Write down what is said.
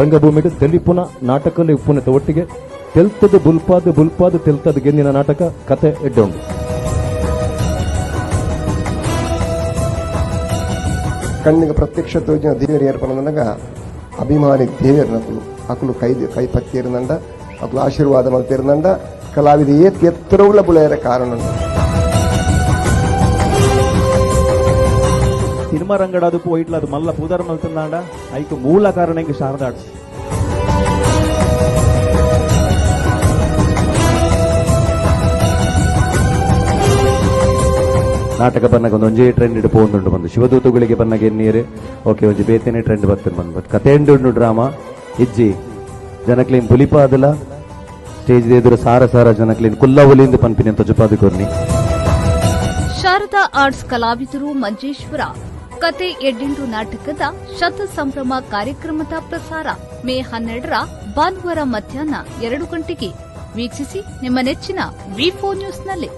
ರಂಗಭೂಮಿಡು ತೆಲಿಪುನ ನಾಟಕಲ್ಲಿ ಉಪ್ಪುನತ ಒಟ್ಟಿಗೆ ತೆಲ್ತದ ಬುಲ್ಪಾದ ಬುಲ್ಪಾದ ತೆಲ್ತದ ಗೆನ್ನಿನ ನಾಟಕ ಕತೆ ಎಡ್ಡುಂಡು ಕಣ್ಣಿಗೆ ಪ್ರತ್ಯಕ್ಷ ತೋಜಿನ ದೇವರು ಏರ್ಪಡಂದಾಗ ಅಭಿಮಾನಿ ದೇವರು ನಕಲು ಅಕಲು ಕೈ ಕೈ ಪತ್ತಿರಂದಂಡ ಅಕಲು ಆಶೀರ್ವಾದ ಮಲ್ತಿರಂದಂಡ ಕಲಾವಿದ ಏತ್ ಎತ್ತರವುಳ್ಳ ಬುಳೆಯರ ಕಾರಣ ಸಿನಿಮಾ ರಂಗಡ ಅದು ವೈಟ್ಲ ಅದು ಮಲ್ಲ ಪುದರ್ ಮಲ್ತಂದಾಂಡ. ಐಕು ಮೂಲ ಕಾರಣ ಇಂಗೆ ಶಾರದಾಡ್ ನಾಟಕ ಬನ್ನಗ ಒಂದು ಒಂಜೇ ಟ್ರೆಂಡ್ ಇಡು ಪೋಂದುಂಡು ಬಂದು. ಶಿವದೂತುಗಳಿಗೆ ಬನ್ನಗ ಎನ್ನೀರು ಓಕೆ ಒಂಜಿ ಬೇತೆನೆ ಟ್ರೆಂಡ್ ಬರ್ತದೆ ಬಂದು. ಬಟ್ ಕತೆ ಉಂಡು ಡ್ರಾಮಾ ಇಜ್ಜಿ ಜನಕ್ಲೇನ್ ಪುಲಿಪಾದಲ. ಸ್ಟೇಜ್ ಎದುರು ಸಾರ ಸಾರ ಜನಕ್ಲೇನ್ ಕುಲ್ಲ ಒಲಿಂದು ಪನ್ಪಿನಿ ಅಂತ ಜುಪಾದು ಕೊರ್ನಿ. ಶಾರದಾ ಆರ್ಟ್ಸ್ ಕಲಾವಿದರು ಮಂಜೇಶ್ವರ. ಕತೆ ಎಡ್ಡೆಂಟು ನಾಟಕದ ಶತ ಸಂಭ್ರಮ ಕಾರ್ಯಕ್ರಮದ ಪ್ರಸಾರ ಮೇ ಹನ್ನೆರಡರ ಭಾನುವಾರ ಮಧ್ಯಾಹ್ನ ಎರಡು ಗಂಟೆಗೆ. ವೀಕ್ಷಿಸಿ ನಿಮ್ಮ ನೆಚ್ಚಿನ ವಿಫೋ ನ್ಯೂಸ್ನಲ್ಲಿ